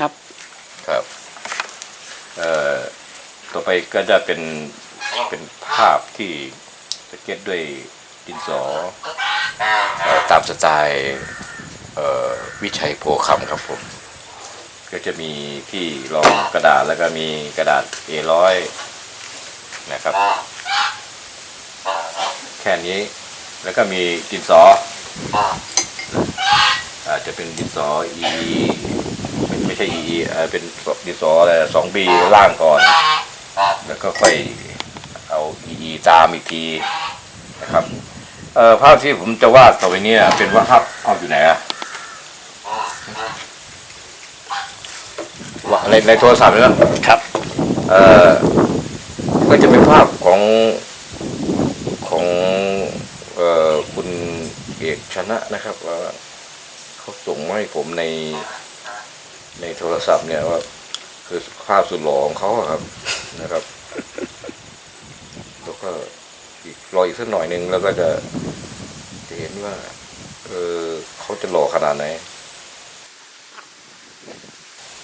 ครับครับเอ่อต่อไปก็จะเป็นเป็นภาพที่สเก็ตด้วยดินสอเอ่อตามสไตล์เอ่อวิชัยโพคำครับผม ก็จะมีที่รองกระดาษแล้วก็มีกระดาษ A100 นะครับ แค่นี้แล้วก็มีดินสออาจจะเป็นดินสอ E ช่ EE เอ่อเป็นดินสออะไรสอง B ล่างก่อน แล้วก็ค่อยเอา EE ตามอีกทีนะครับเอ่อภาพที่ผมจะวาดต่อไปเนี้เป็นว่าภาพเอาอยู่ไหนอะว่าในในโทรศัพท์เลยนะครับ เอ่อก็จะเป็นภาพของของเอ่อคุณเอกชนะนะครับว่าเขาส่งมาให้ผมใน ในโทรศัพท์เนี่ยว่า คือภาพสุดหล่อของเขาอะครับนะครับแล้วก็อีกรออีกสักหน่อยหนึ่งแล้วก็จะจะเห็นว่า เออเขาจะหล่อขนาดไหน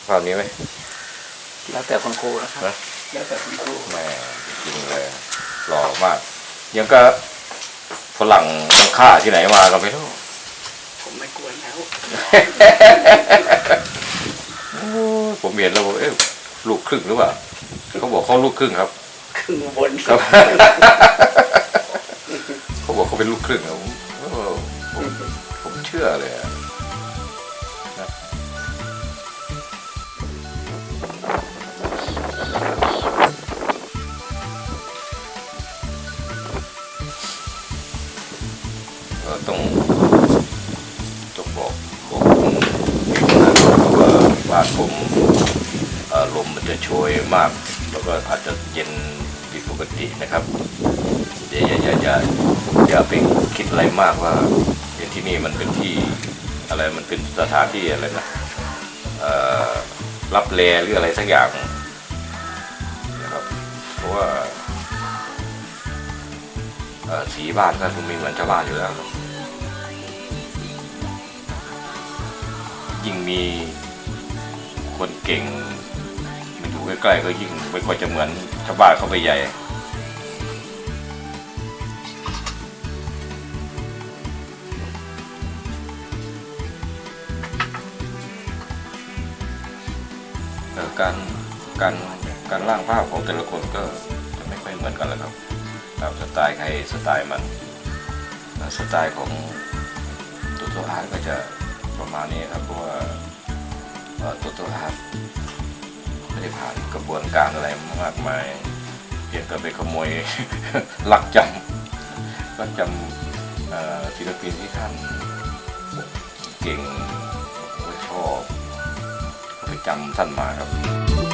ภาพนี้ไหมแล้วแต่คุณครูนะครับนะแล้วแต่คุณครูแหม่จริงเลยหล่อมาก ยังก็ฝรั่งค่าที่ไหนมาก็ไม่รู้ผมไม่กวนแล้ว ผมเห็นแล้วบอกเอ๊ะลูกครึ่งหรือเปล่าเขาบอกเขาลูกครึ่งครับครึ่งบนครับ เขาบอกเขาเป็นลูกครึ่งอะผมเออผมผมเชื่อเลยอะนะก็ต้องต้องบอกบอกคุณนะครับว่าบ้านผมลมมันจะโชยมาก แล้วก็อาจจะเย็นผิดปกตินะครับอย่าอย่าอย่าอย่าอย่าไปคิดอะไรมากว่าเห็นที่นี่มันเป็นที่อะไรมันเป็นสถานที่อะไรนะรับแลหรืออะไรสักอย่างนะครับเพราะว่าสีบ้านก็คงม่เหมือนชาวบ้านอยู่แล้ว ยิ่งมี คนเก่งมาอยู่ใกล้ๆก็ยิ่งไม่ค่อยจะเหมือนชาวบ้านเข้าไปใหญ่เออการการการร่างภาพของแต่ละคนก็จะไม่ค่อยเหมือนกันแหล้วครับตามสไตล์ใครสไตล์มันสไตล์ของตัวตัวอาร์ตก็จะประมาณนี้ครับเพราะว่า ตัวตัวอาร์ตไม่ได้ผ่านกระบวนการอะไรมากมายเพียงแต่ไปขโมยลักจำลักจำศิลปินที่ท่านเก่งชอบไปจำท่านมาครับ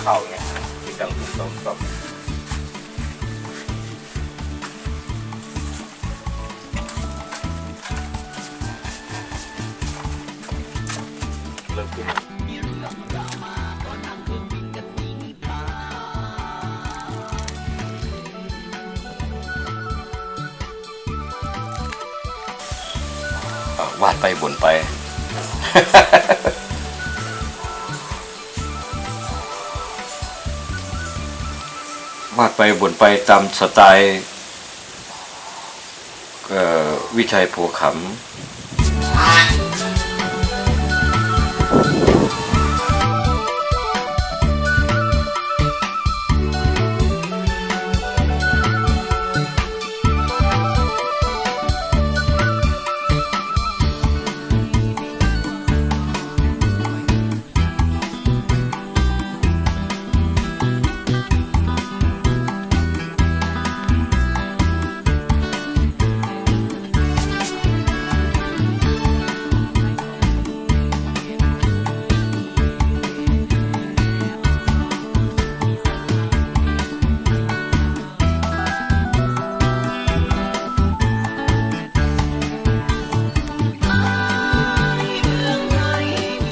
เวลาเนข้าวไงที่ดังตุ้มต้มต้มเริ่มขึ้นอะวาดไปบ่นไป วาดไปบ่นไปตามสไตล์วิชัยโพขำ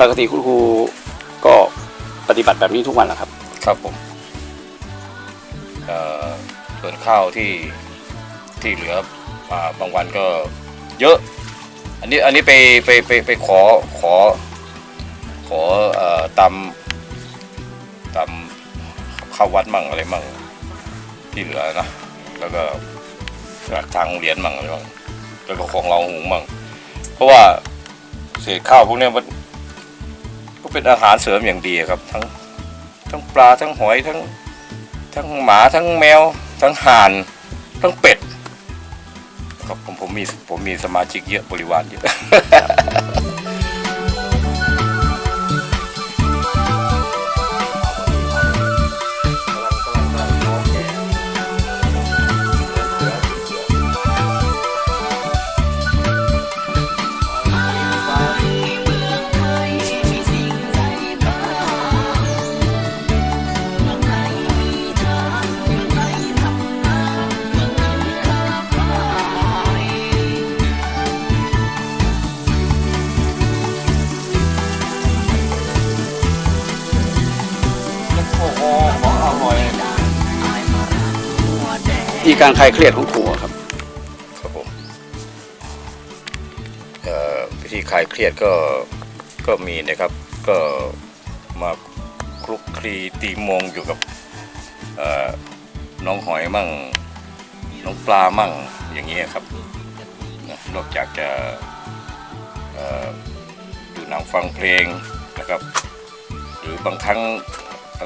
ปกติคุณครูก็ปฏิบัติแบบนี้ทุกวันเหรอครับ ครับผมเอ่อส่วนข้าวที่ที่เหลืออ่าบางวันก็เยอะ อันนี้อันนี้ไปไปไปไปขอขอ ขอเอ่อตามตามเข้าวัดมั่งอะไรมั่งที่เหลือนะ แล้วก็จากทางโรงเรียนมั่งอะไรมั่งแล้วก็ของเราหุงมั่งเพราะว่าเศษข้าวพวกเนี้ยมัน ก็เป็นอาหารเสริมอย่างดีครับ ทั้งทั้งปลาทั้งหอยทั้งทั้งหมาทั้งแมว ทั้งห่านทั้งเป็ดครับผมผมมีผมมีสมาชิกเยอะบริวารเยอะ ที่การคลายเครียดของครูครับ ครับผมวิธีคลายเครียดก็ก็มีนะครับก็มาคลุกคลีตีมงอยู่กับน้องหอยมั่งน้องปลามั่งอย่างเงี้ยครับนอกจากจะดูหนังฟังเพลงนะครับ หรือบางครั้ง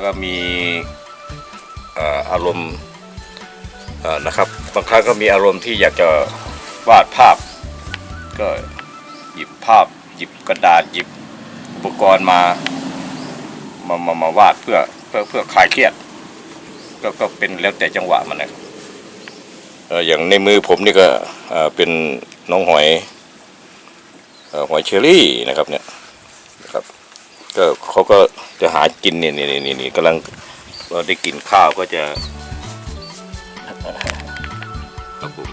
ก็มีอารมณ์ นะครับบางครั้งก็มีอารมณ์ที่อยากจะวาดภาพ ก็หยิบภาพ หยิบกระดาษหยิบอุปกรณ์มา มามามาวาดเพื่อเพื่อเพื่อคลายเครียดก็ก็เป็นแล้วแต่จังหวะมันนะครับเอออย่างในมือผมนี่ก็เอ่อเป็นน้องหอยเอ่อหอยเชอรี่นะครับเนี่ยนะครับก็เขาก็จะหากินเนี่ยนี่นี่นี่กำลังเราได้กินข้าวก็จะ ครับผม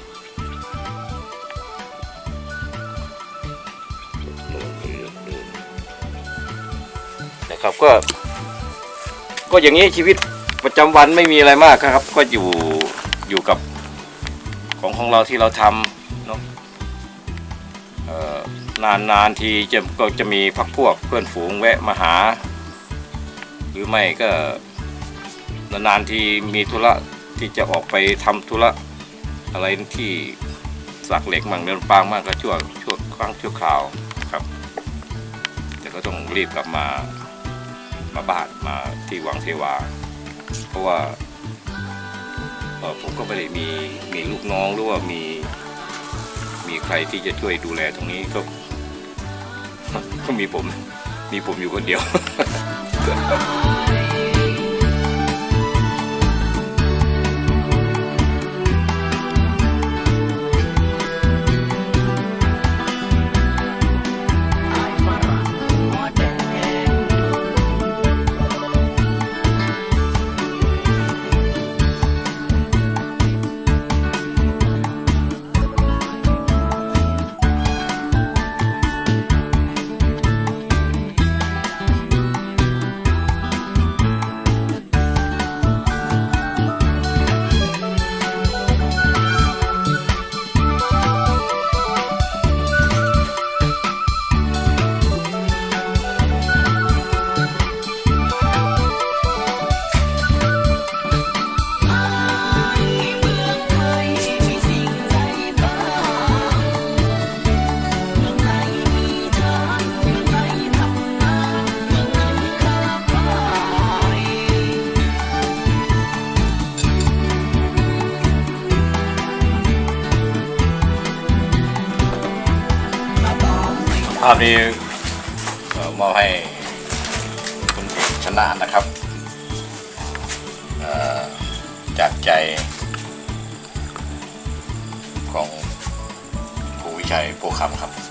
นะครับก็ ก็อย่างนี้ชีวิตประจำวันไม่มีอะไรมากครับ ก็อยู่อยู่กับของของเราที่เราทำเนาะนานนานทีจะก็จะมีพักพวกเพื่อนฝูงแวะมาหา หรือไม่ก็นานๆทีมีธุระ ที่จะออกไปทำธุระอะไรที่สักเหล็กมั่งเดินปางมั่งก็ช่วช่วครั้งช่วคราวครับ แต่ก็ต้องรีบกลับมามาบ้านมาที่วังเทวา เพราะว่าผมก็ไม่ได้มีมีลูกน้องหรือว่ามีมีใครที่จะช่วยดูแลตรงนี้ก็ก็มีผม มีผมอยู่คนเดียวาพนี้เอ่อมอบให้คุณเอกชนะนะครับ จากใจของครูวิชัยโพคำครับ